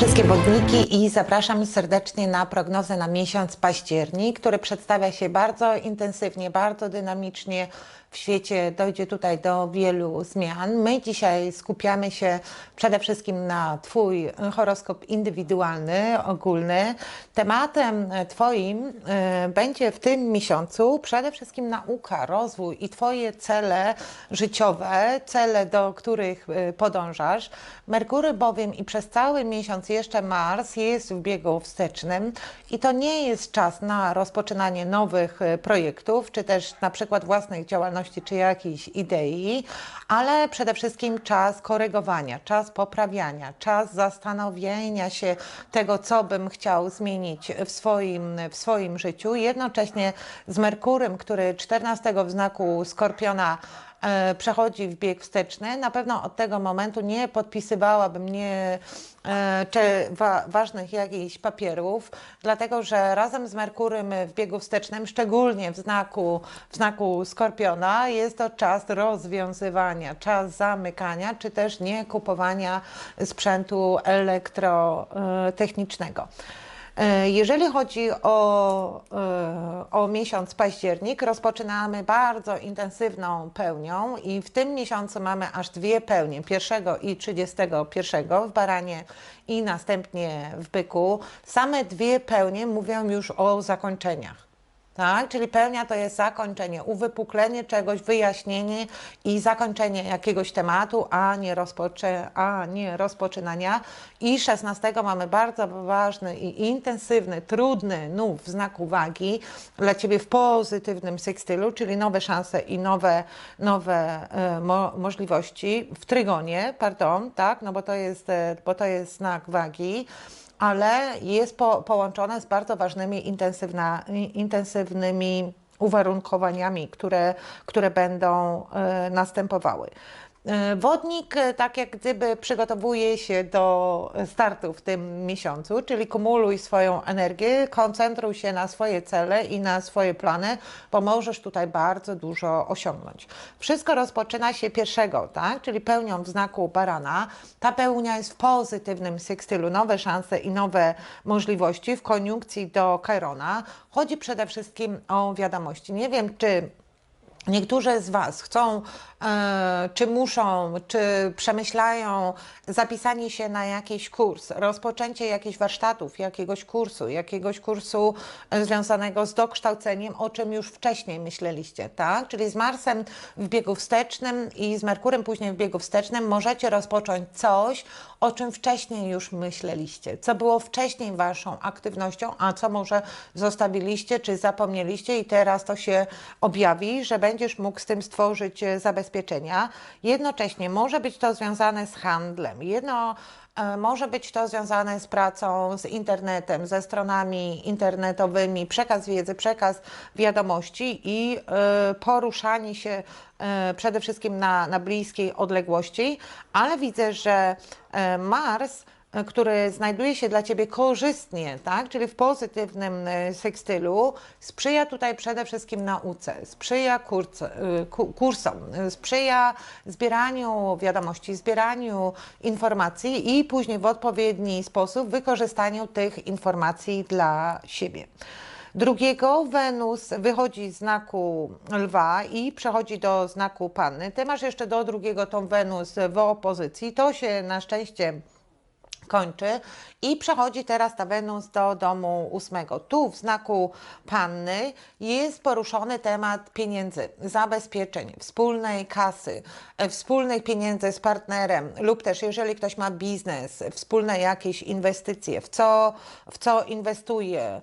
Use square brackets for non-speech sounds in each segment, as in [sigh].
wszystkie wodniki i zapraszam serdecznie na prognozę na miesiąc październik, który przedstawia się bardzo intensywnie, bardzo dynamicznie. W świecie dojdzie tutaj do wielu zmian. My dzisiaj skupiamy się przede wszystkim na Twój horoskop indywidualny, ogólny. Tematem Twoim e, będzie w tym miesiącu przede wszystkim nauka, rozwój i Twoje cele życiowe, cele, do których e, podążasz. Merkury bowiem i przez cały miesiąc jeszcze Mars jest w biegu wstecznym i to nie jest czas na rozpoczynanie nowych e, projektów, czy też na przykład własnych działalności, czy jakiejś idei, ale przede wszystkim czas korygowania, czas poprawiania, czas zastanowienia się tego, co bym chciał zmienić w swoim, w swoim życiu. Jednocześnie z Merkurem, który 14 w znaku Skorpiona przechodzi w bieg wsteczny, na pewno od tego momentu nie podpisywałabym nie e, czy wa, ważnych jakichś papierów, dlatego że razem z Merkurem w biegu wstecznym, szczególnie w znaku, w znaku Skorpiona, jest to czas rozwiązywania, czas zamykania, czy też nie kupowania sprzętu elektrotechnicznego. E, Jeżeli chodzi o, e, o miesiąc październik, rozpoczynamy bardzo intensywną pełnią i w tym miesiącu mamy aż dwie pełnie, 1 i 31 w Baranie i następnie w Byku. Same dwie pełnie mówią już o zakończeniach. Tak, czyli pełnia to jest zakończenie, uwypuklenie czegoś, wyjaśnienie i zakończenie jakiegoś tematu, a nie, rozpoczę, a nie rozpoczynania. I 16 mamy bardzo ważny i intensywny, trudny nów w znaku wagi dla Ciebie w pozytywnym sekstylu, czyli nowe szanse i nowe, nowe e, mo, możliwości w trygonie, pardon, tak, no bo to jest, e, bo to jest znak wagi ale jest po, połączone z bardzo ważnymi, intensywnymi uwarunkowaniami, które, które będą e, następowały. E, Wodnik e, tak jak gdyby przygotowuje się do startu w tym miesiącu, czyli kumuluj swoją energię, koncentruj się na swoje cele i na swoje plany, bo możesz tutaj bardzo dużo osiągnąć. Wszystko rozpoczyna się pierwszego, tak? czyli pełnią w znaku barana. Ta pełnia jest w pozytywnym sekstylu, nowe szanse i nowe możliwości w koniunkcji do Chairona. Chodzi przede wszystkim o wiadomości. Nie wiem, czy Niektórzy z Was chcą, e, czy muszą, czy przemyślają zapisanie się na jakiś kurs, rozpoczęcie jakichś warsztatów, jakiegoś kursu, jakiegoś kursu e, związanego z dokształceniem, o czym już wcześniej myśleliście, tak? Czyli z Marsem w biegu wstecznym i z Merkurem później w biegu wstecznym możecie rozpocząć coś, o czym wcześniej już myśleliście, co było wcześniej Waszą aktywnością, a co może zostawiliście, czy zapomnieliście i teraz to się objawi, że będziesz mógł z tym stworzyć e, zabezpieczenia. Jednocześnie może być to związane z handlem. Jedno e, może być to związane z pracą z internetem, ze stronami internetowymi, przekaz wiedzy, przekaz wiadomości i e, poruszanie się przede wszystkim na, na bliskiej odległości, ale widzę, że Mars który znajduje się dla Ciebie korzystnie, tak? czyli w pozytywnym e, sekstylu, sprzyja tutaj przede wszystkim nauce, sprzyja kurc, e, ku- kursom, e, sprzyja zbieraniu wiadomości, zbieraniu informacji i później w odpowiedni sposób wykorzystaniu tych informacji dla siebie. Drugiego Wenus wychodzi z znaku lwa i przechodzi do znaku panny. Ty masz jeszcze do drugiego tą Wenus w opozycji. To się na szczęście kończy i przechodzi teraz ta Wenus do domu ósmego. Tu w znaku panny jest poruszony temat pieniędzy, zabezpieczeń, wspólnej kasy, e, wspólnych pieniędzy z partnerem lub też jeżeli ktoś ma biznes, wspólne jakieś inwestycje, w co, w co inwestuje,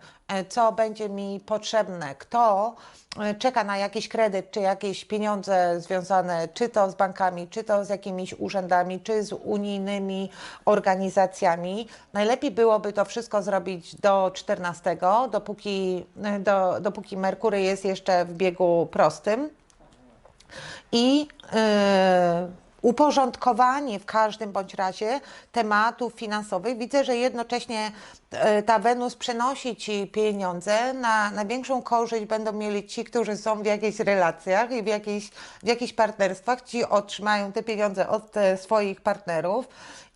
co będzie mi potrzebne, kto e, czeka na jakiś kredyt, czy jakieś pieniądze związane czy to z bankami, czy to z jakimiś urzędami, czy z unijnymi organizacjami. Najlepiej byłoby to wszystko zrobić do 14, dopóki, e, do, dopóki Merkury jest jeszcze w biegu prostym i e, uporządkowanie w każdym bądź razie tematów finansowych. Widzę, że jednocześnie e, ta Wenus przenosi Ci pieniądze. Na, na większą korzyść będą mieli ci, którzy są w jakichś relacjach i w jakichś, w jakichś partnerstwach. Ci otrzymają te pieniądze od e, swoich partnerów.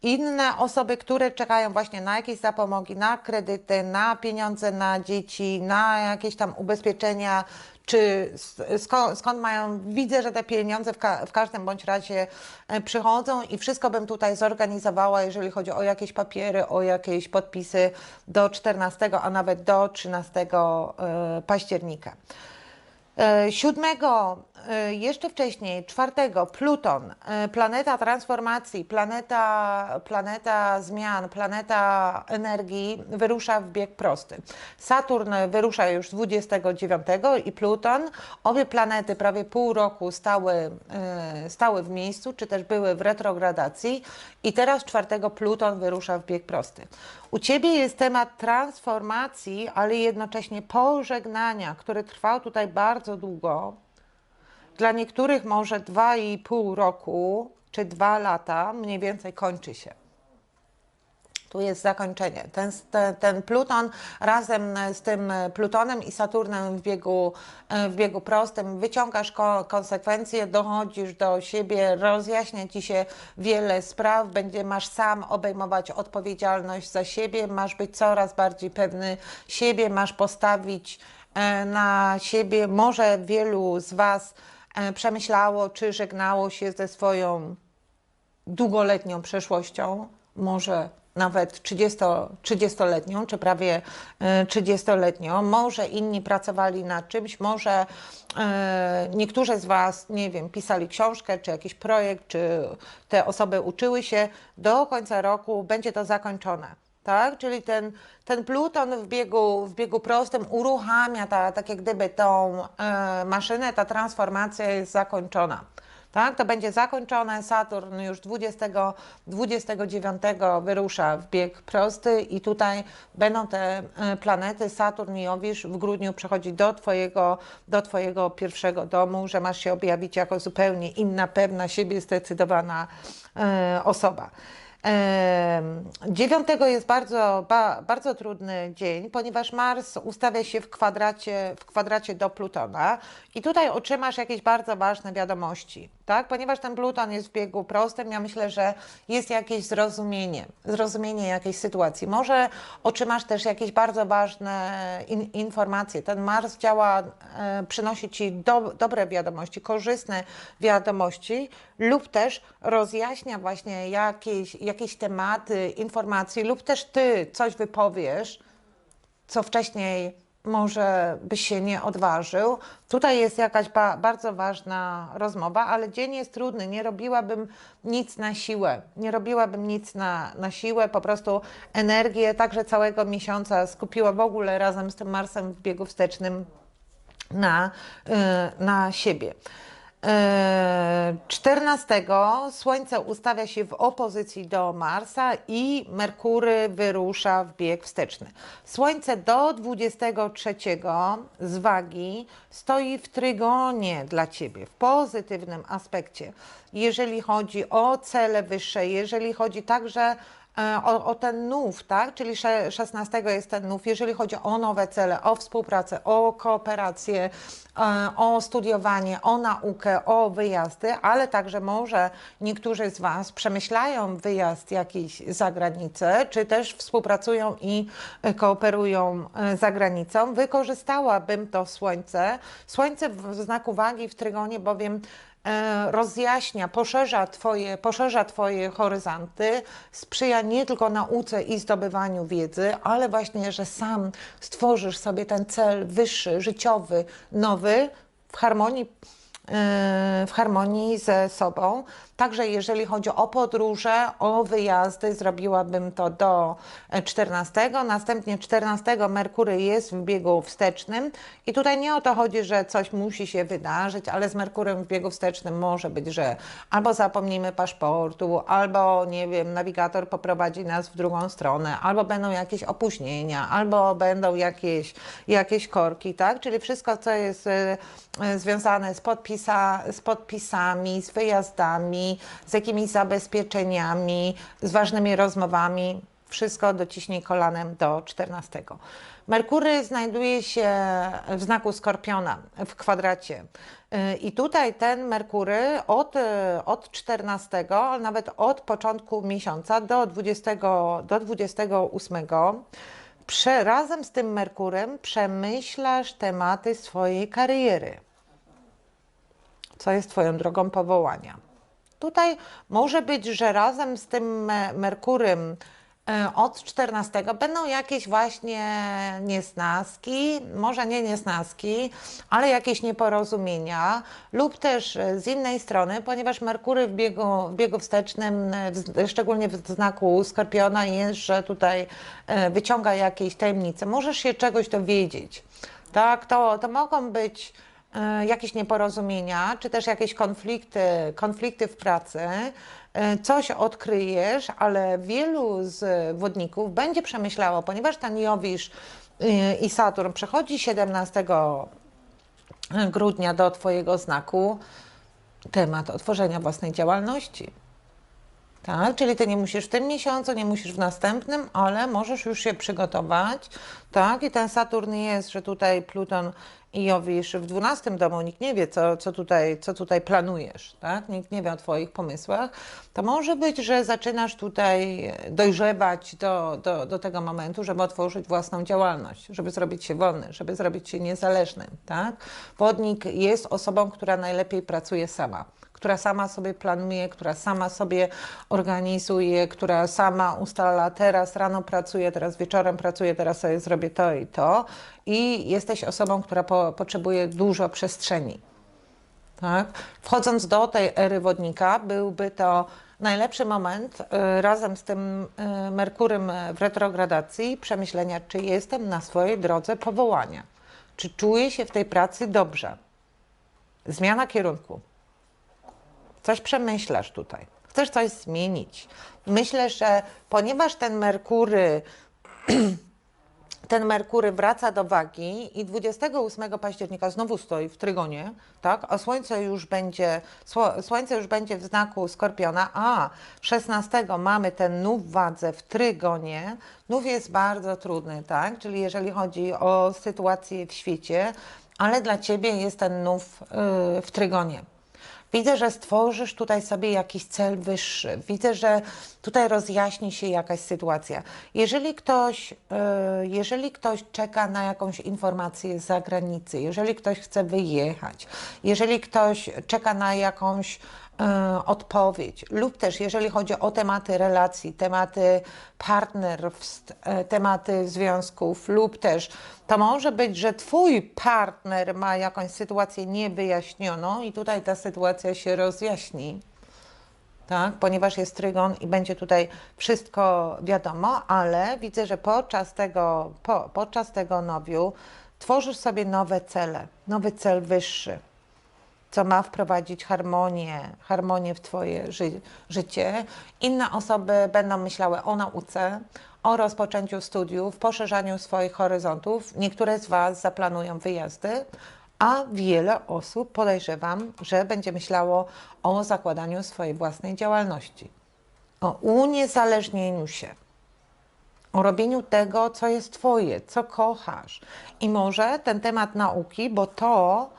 inne osoby, które czekają właśnie na jakieś zapomogi, na kredyty, na pieniądze na dzieci, na jakieś tam ubezpieczenia, czy skąd, skąd mają, widzę, że te pieniądze w, ka w każdym bądź razie e, przychodzą i wszystko bym tutaj zorganizowała, jeżeli chodzi o jakieś papiery, o jakieś podpisy do 14, a nawet do 13 e, października. E, Siódmego, e, jeszcze wcześniej, czwartego, Pluton, e, planeta transformacji, planeta, planeta zmian, planeta energii, wyrusza w bieg prosty. Saturn wyrusza już 29 i Pluton, obie planety prawie pół roku stały, stały w miejscu, czy też były w retrogradacji i teraz czwartego Pluton wyrusza w bieg prosty. U Ciebie jest temat transformacji, ale jednocześnie pożegnania, który trwał tutaj bardzo długo. Dla niektórych może 2,5 roku czy 2 lata mniej więcej kończy się. Tu jest zakończenie. Ten, ten, ten, Pluton razem z tym Plutonem i Saturnem w biegu, w biegu prostym wyciągasz ko, konsekwencje, dochodzisz do siebie, rozjaśnia ci się wiele spraw, będzie, masz sam obejmować odpowiedzialność za siebie, masz być coraz bardziej pewny siebie, masz postawić e, na siebie. Może wielu z Was e, przemyślało, czy żegnało się ze swoją długoletnią przeszłością, może nawet 30-letnią, czy prawie 30-letnią. E, może inni pracowali nad czymś, może e, niektórzy z Was, nie wiem, pisali książkę, czy jakiś projekt, czy te osoby uczyły się. Do końca roku będzie to zakończone. Tak? Czyli ten, ten Pluton w biegu, w biegu prostym uruchamia ta, tak jak gdyby tą e, maszynę, ta transformacja jest zakończona. Tak? To będzie zakończone. Saturn już 20, 29 wyrusza w bieg prosty i tutaj będą te e, planety Saturn i Jowisz w grudniu przechodzić do twojego, do twojego pierwszego domu, że masz się objawić jako zupełnie inna, pewna siebie, zdecydowana e, osoba. Dziewiątego jest bardzo, ba, bardzo trudny dzień, ponieważ Mars ustawia się w kwadracie, w kwadracie do Plutona i tutaj otrzymasz jakieś bardzo ważne wiadomości, tak? Ponieważ ten Pluton jest w biegu prostym, ja myślę, że jest jakieś zrozumienie, zrozumienie jakiejś sytuacji. Może otrzymasz też jakieś bardzo ważne in, informacje. Ten Mars działa, e, przynosi Ci do, dobre wiadomości, korzystne wiadomości lub też rozjaśnia właśnie jakieś jakieś tematy, informacji, lub też ty coś wypowiesz, co wcześniej może byś się nie odważył. Tutaj jest jakaś ba bardzo ważna rozmowa, ale dzień jest trudny. Nie robiłabym nic na siłę. Nie robiłabym nic na, na siłę. Po prostu energię także całego miesiąca skupiła w ogóle razem z tym Marsem w biegu wstecznym na, yy, na siebie. 14 Słońce ustawia się w opozycji do Marsa i Merkury wyrusza w bieg wsteczny. Słońce do 23 z wagi stoi w trygonie dla Ciebie, w pozytywnym aspekcie. Jeżeli chodzi o cele wyższe, jeżeli chodzi także E, o, o, ten nów, tak? Czyli 16 jest ten nów, jeżeli chodzi o nowe cele, o współpracę, o kooperację, e, o studiowanie, o naukę, o wyjazdy, ale także może niektórzy z Was przemyślają wyjazd jakiś za granicę, czy też współpracują i kooperują e, za granicą. Wykorzystałabym to słońce. Słońce w znaku wagi w trygonie, bowiem E, rozjaśnia, poszerza twoje, poszerza twoje horyzonty, sprzyja nie tylko nauce i zdobywaniu wiedzy, ale właśnie, że sam stworzysz sobie ten cel wyższy, życiowy, nowy, w harmonii e, w harmonii ze sobą. Także jeżeli chodzi o podróże, o wyjazdy, zrobiłabym to do 14. Następnie 14 Merkury jest w biegu wstecznym i tutaj nie o to chodzi, że coś musi się wydarzyć, ale z Merkurem w biegu wstecznym może być, że albo zapomnimy paszportu, albo nie wiem, nawigator poprowadzi nas w drugą stronę, albo będą jakieś opóźnienia, albo będą jakieś, jakieś korki, tak? Czyli wszystko, co jest e, związane z, podpisa, z podpisami, z wyjazdami, z jakimiś zabezpieczeniami, z ważnymi rozmowami. Wszystko dociśnij kolanem do 14. Merkury znajduje się w znaku Skorpiona w kwadracie. Y, I tutaj ten Merkury od, y, od 14, a nawet od początku miesiąca do 20, do 28 prze, razem z tym Merkurem przemyślasz tematy swojej kariery. Co jest Twoją drogą powołania? Tutaj może być, że razem z tym Me- Merkurym e, od 14 będą jakieś właśnie niesnaski, może nie niesnaski, ale jakieś nieporozumienia, lub też e, z innej strony, ponieważ Merkury w biegu, w biegu wstecznym, e, w, szczególnie w znaku Skorpiona, jest, że tutaj wyciąga jakieś tajemnice. Możesz się czegoś dowiedzieć. Tak, to, to mogą być jakieś nieporozumienia, czy też jakieś konflikty, konflikty w pracy, e, coś odkryjesz, ale wielu z wodników będzie przemyślało, ponieważ ten Jowisz e, i Saturn przechodzi 17 grudnia do Twojego znaku, temat otworzenia własnej działalności. Tak, czyli ty nie musisz w tym miesiącu, nie musisz w następnym, ale możesz już się przygotować. Tak, i ten Saturn jest, że tutaj Pluton i Jowisz w 12 domu, nikt nie wie, co, co, tutaj, co tutaj planujesz, tak? Nikt nie wie o Twoich pomysłach. To może być, że zaczynasz tutaj dojrzewać do, do, do tego momentu, żeby otworzyć własną działalność, żeby zrobić się wolny, żeby zrobić się niezależnym, tak? Wodnik jest osobą, która najlepiej pracuje sama która sama sobie planuje, która sama sobie organizuje, która sama ustala, teraz rano pracuję, teraz wieczorem pracuję, teraz sobie zrobię to i to. I jesteś osobą, która po, potrzebuje dużo przestrzeni. Tak? Wchodząc do tej ery wodnika, byłby to najlepszy moment y, razem z tym y, Merkurym w retrogradacji przemyślenia, czy jestem na swojej drodze powołania, czy czuję się w tej pracy dobrze. Zmiana kierunku. Coś przemyślasz tutaj. Chcesz coś zmienić. Myślę, że ponieważ ten Merkury [clears throat] ten Merkury wraca do wagi i 28 października znowu stoi w trygonie, tak? A słońce już będzie, sło, słońce już będzie w znaku Skorpiona, a 16 mamy ten nów w wadze w trygonie. Nów jest bardzo trudny, tak? Czyli jeżeli chodzi o sytuację w świecie, ale dla ciebie jest ten nów yy, w trygonie. Widzę, że stworzysz tutaj sobie jakiś cel wyższy. Widzę, że tutaj rozjaśni się jakaś sytuacja. Jeżeli ktoś, e, jeżeli ktoś czeka na jakąś informację z zagranicy, jeżeli ktoś chce wyjechać, jeżeli ktoś czeka na jakąś odpowiedź, lub też jeżeli chodzi o tematy relacji, tematy partnerstw, e, tematy związków, lub też to może być, że Twój partner ma jakąś sytuację niewyjaśnioną i tutaj ta sytuacja się rozjaśni, tak? ponieważ jest trygon i będzie tutaj wszystko wiadomo, ale widzę, że podczas tego, po, podczas tego nowiu tworzysz sobie nowe cele, nowy cel wyższy co ma wprowadzić harmonię, harmonię w Twoje ży życie. Inne osoby będą myślały o nauce, o rozpoczęciu studiów, poszerzaniu swoich horyzontów. Niektóre z Was zaplanują wyjazdy, a wiele osób podejrzewam, że będzie myślało o zakładaniu swojej własnej działalności, o uniezależnieniu się o robieniu tego, co jest Twoje, co kochasz. I może ten temat nauki, bo to,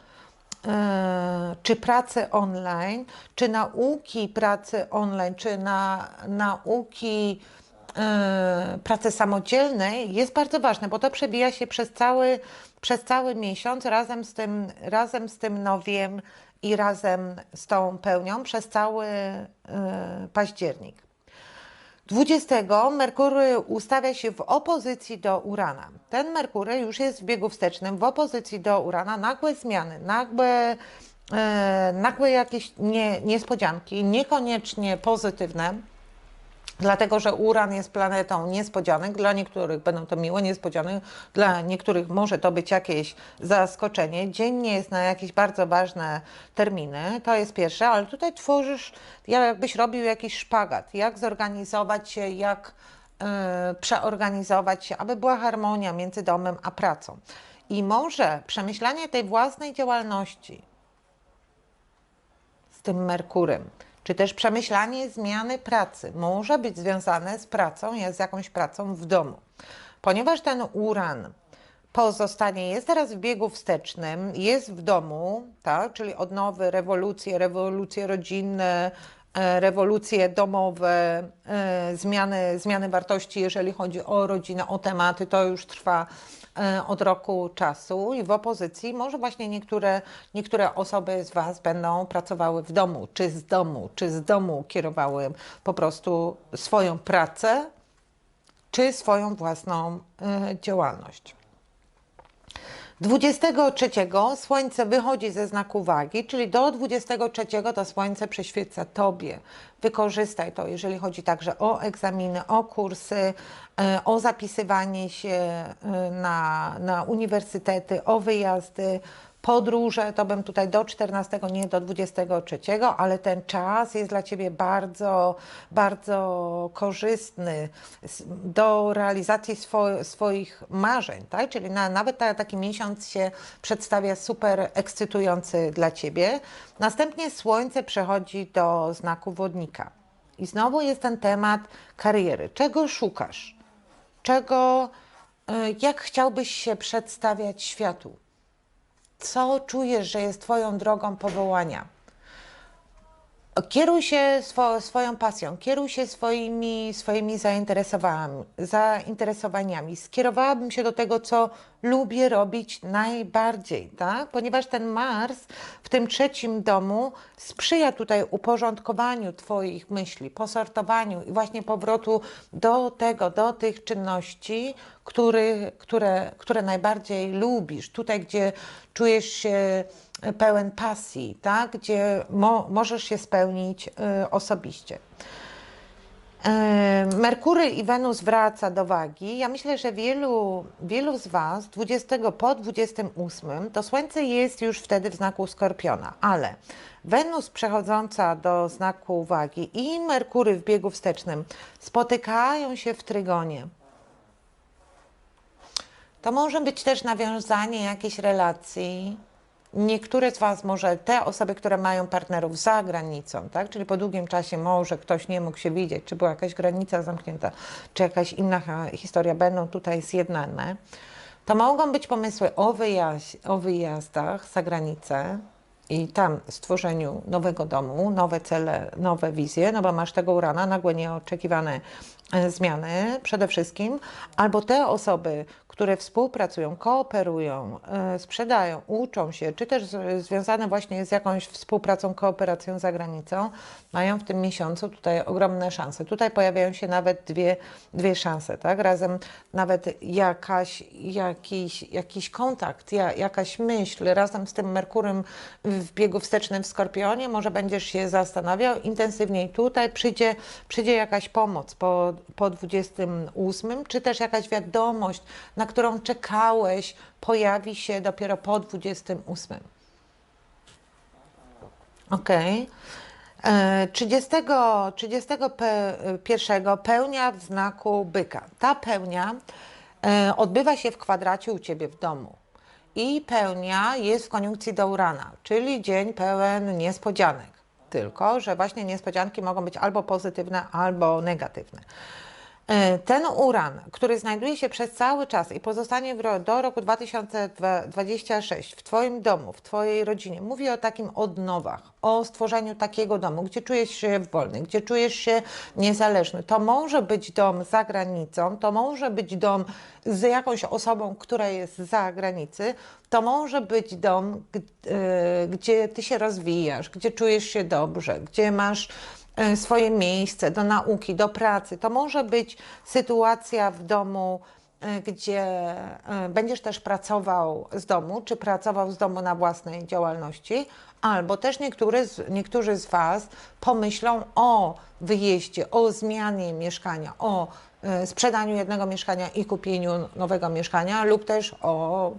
czy pracy online, czy nauki pracy online, czy na, nauki e, pracy samodzielnej jest bardzo ważne, bo to przebija się przez cały, przez cały miesiąc razem z, tym, razem z tym nowiem i razem z tą pełnią przez cały e, październik. 20 Merkury ustawia się w opozycji do Urana. Ten Merkury już jest w biegu wstecznym w opozycji do Urana. Nagłe zmiany, nagłe, e, nagłe jakieś nie, niespodzianki, niekoniecznie pozytywne. Dlatego, że Uran jest planetą niespodzianek. Dla niektórych będą to miłe niespodzianki, dla niektórych może to być jakieś zaskoczenie. Dzień nie jest na jakieś bardzo ważne terminy, to jest pierwsze, ale tutaj tworzysz, jakbyś robił jakiś szpagat, jak zorganizować się, jak e, przeorganizować się, aby była harmonia między domem a pracą. I może przemyślanie tej własnej działalności, z tym Merkurem, czy też przemyślanie zmiany pracy może być związane z pracą, z jakąś pracą w domu. Ponieważ ten uran pozostanie, jest teraz w biegu wstecznym, jest w domu, tak, czyli odnowy, rewolucje, rewolucje rodzinne, rewolucje domowe, e, zmiany, zmiany wartości, jeżeli chodzi o rodzinę, o tematy, to już trwa e, od roku czasu i w opozycji może właśnie niektóre, niektóre osoby z Was będą pracowały w domu, czy z domu, czy z domu kierowały po prostu swoją pracę, czy swoją własną e, działalność. 23 Słońce wychodzi ze znaku wagi, czyli do 23 to Słońce przyświeca Tobie. Wykorzystaj to, jeżeli chodzi także o egzaminy, o kursy, e, o zapisywanie się e, na, na uniwersytety, o wyjazdy, podróże, to bym tutaj do 14, nie do 23, ale ten czas jest dla Ciebie bardzo, bardzo korzystny do realizacji swo, swoich marzeń, tak? Czyli na, nawet ta, taki miesiąc się przedstawia super ekscytujący dla Ciebie. Następnie Słońce przechodzi do znaku wodnika. I znowu jest ten temat kariery. Czego szukasz? Czego, y, jak chciałbyś się przedstawiać światu? Co czujesz, że jest Twoją drogą powołania. Kieruj się swo, swoją pasją, kieruj się swoimi, swoimi zainteresowaniami. Skierowałabym się do tego, co lubię robić najbardziej, tak? ponieważ ten Mars w tym trzecim domu sprzyja tutaj uporządkowaniu Twoich myśli, posortowaniu i właśnie powrotu do tego, do tych czynności, który, które, które najbardziej lubisz. Tutaj, gdzie czujesz się pełen pasji, tak? gdzie mo, możesz się spełnić y, osobiście. E, Merkury i Wenus wraca do wagi. Ja myślę, że wielu, wielu z Was 20 po 28 to Słońce jest już wtedy w znaku Skorpiona, ale Wenus przechodząca do znaku wagi i Merkury w biegu wstecznym spotykają się w trygonie. To może być też nawiązanie jakiejś relacji. Niektóre z Was, może te osoby, które mają partnerów za granicą, tak? czyli po długim czasie może ktoś nie mógł się widzieć, czy była jakaś granica zamknięta, czy jakaś inna historia, będą tutaj zjednane. To mogą być pomysły o, o wyjazdach za granicę i tam stworzeniu nowego domu, nowe cele, nowe wizje, no bo masz tego urana, nagłe nieoczekiwane e, zmiany przede wszystkim, albo te osoby, które współpracują, kooperują, e, sprzedają, uczą się, czy też związane właśnie z jakąś współpracą, kooperacją za granicą, mają w tym miesiącu tutaj ogromne szanse. Tutaj pojawiają się nawet dwie, dwie szanse, tak? Razem nawet jakaś, jakiś, jakiś kontakt, ja, jakaś myśl, razem z tym Merkurem w biegu wstecznym w Skorpionie, może będziesz się zastanawiał intensywniej tutaj, przyjdzie, przyjdzie jakaś pomoc po, po 28, czy też jakaś wiadomość, na którą czekałeś, pojawi się dopiero po 28. Okej. E, 30, 31 pełnia w znaku byka. Ta pełnia e, odbywa się w kwadracie u Ciebie w domu. I pełnia jest w koniunkcji do Urana, czyli dzień pełen niespodzianek. Tylko, że właśnie niespodzianki mogą być albo pozytywne, albo negatywne. E, Ten uran, który znajduje się przez cały czas i pozostanie w do roku 2026 w Twoim domu, w Twojej rodzinie, mówi o takim odnowach, o stworzeniu takiego domu, gdzie czujesz się wolny, gdzie czujesz się niezależny. To może być dom za granicą, to może być dom z jakąś osobą, która jest za granicy, to może być dom, e, gdzie Ty się rozwijasz, gdzie czujesz się dobrze, gdzie masz swoje miejsce do nauki, do pracy. To może być sytuacja w domu, e, gdzie e, będziesz też pracował z domu, czy pracował z domu na własnej działalności, albo też niektóry niektórzy z Was pomyślą o wyjeździe, o zmianie mieszkania, o e, sprzedaniu jednego mieszkania i kupieniu nowego mieszkania, lub też o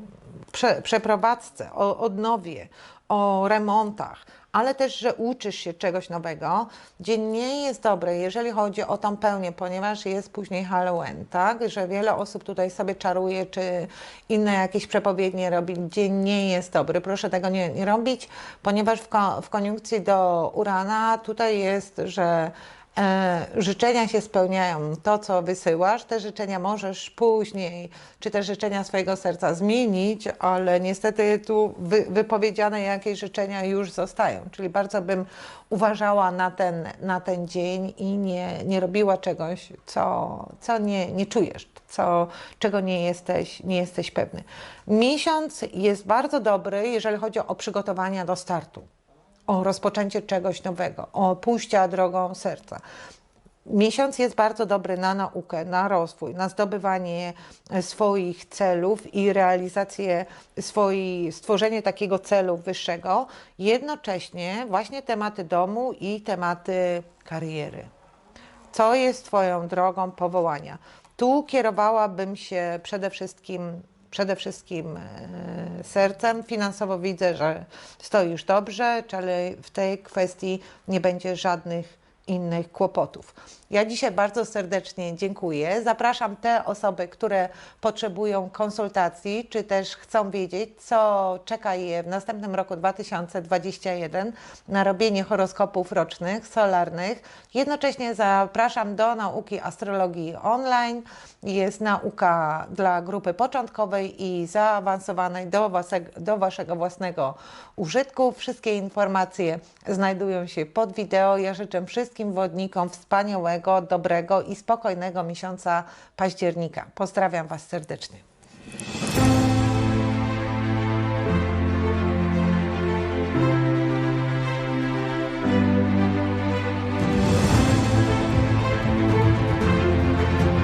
prze, przeprowadzce, o odnowie, o remontach, ale też, że uczysz się czegoś nowego. Dzień nie jest dobry, jeżeli chodzi o tą pełnię, ponieważ jest później Halloween, tak? Że wiele osób tutaj sobie czaruje, czy inne jakieś przepowiednie robi. Dzień nie jest dobry. Proszę tego nie, nie robić, ponieważ w, ko, w koniunkcji do Urana tutaj jest, że życzenia się spełniają, to co wysyłasz, te życzenia możesz później, czy te życzenia swojego serca zmienić, ale niestety tu wy, wypowiedziane jakieś życzenia już zostają. Czyli bardzo bym uważała na ten, na ten dzień i nie, nie robiła czegoś, co, co nie, nie czujesz, co, czego nie jesteś, nie jesteś pewny. Miesiąc jest bardzo dobry, jeżeli chodzi o przygotowania do startu o rozpoczęcie czegoś nowego, o pójścia drogą serca. Miesiąc jest bardzo dobry na naukę, na rozwój, na zdobywanie swoich celów i realizację swojej, stworzenie takiego celu wyższego. Jednocześnie właśnie tematy domu i tematy kariery. Co jest Twoją drogą powołania? Tu kierowałabym się przede wszystkim, przede wszystkim e, sercem. Finansowo widzę, że stoisz dobrze, ale w tej kwestii nie będzie żadnych innych kłopotów. Ja dzisiaj bardzo serdecznie dziękuję. Zapraszam te osoby, które potrzebują konsultacji, czy też chcą wiedzieć, co czeka je w następnym roku 2021 na robienie horoskopów rocznych, solarnych. Jednocześnie zapraszam do nauki astrologii online. Jest nauka dla grupy początkowej i zaawansowanej do, waseg- do Waszego własnego użytku. Wszystkie informacje znajdują się pod wideo. Ja życzę wszystkim wodnikom wspaniałego, miłego, dobrego i spokojnego miesiąca października. Pozdrawiam Was serdecznie.